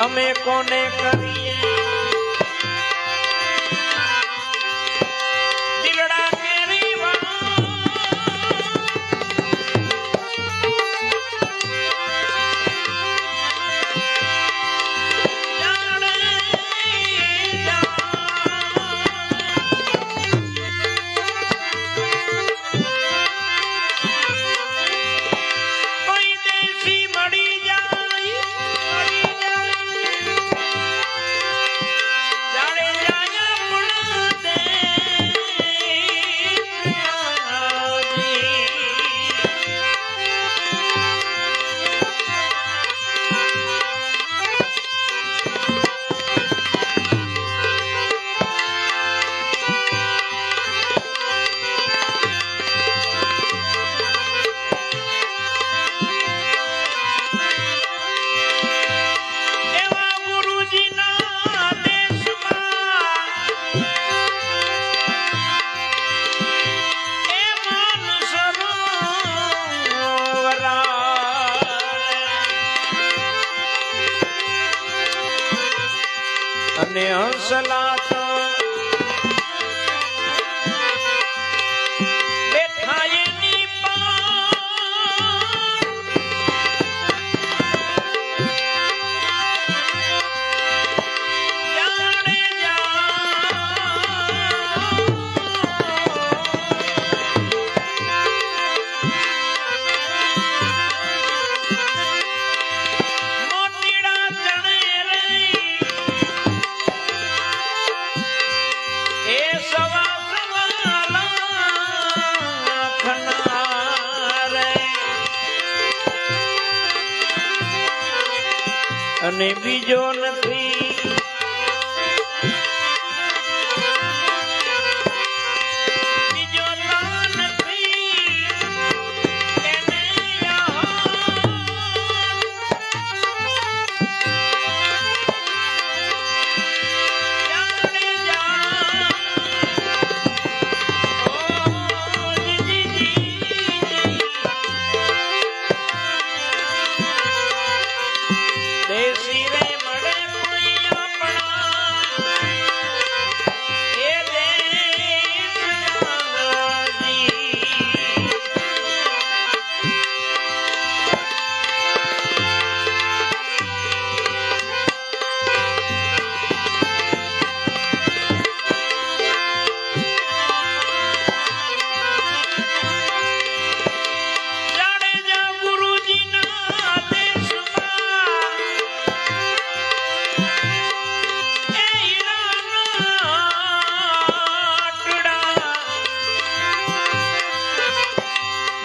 અમે કોને કરીએ? सला ને બીજો ન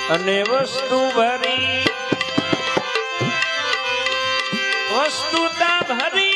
અને વસ્તુ ભરી. વસ્તુતા ભરી.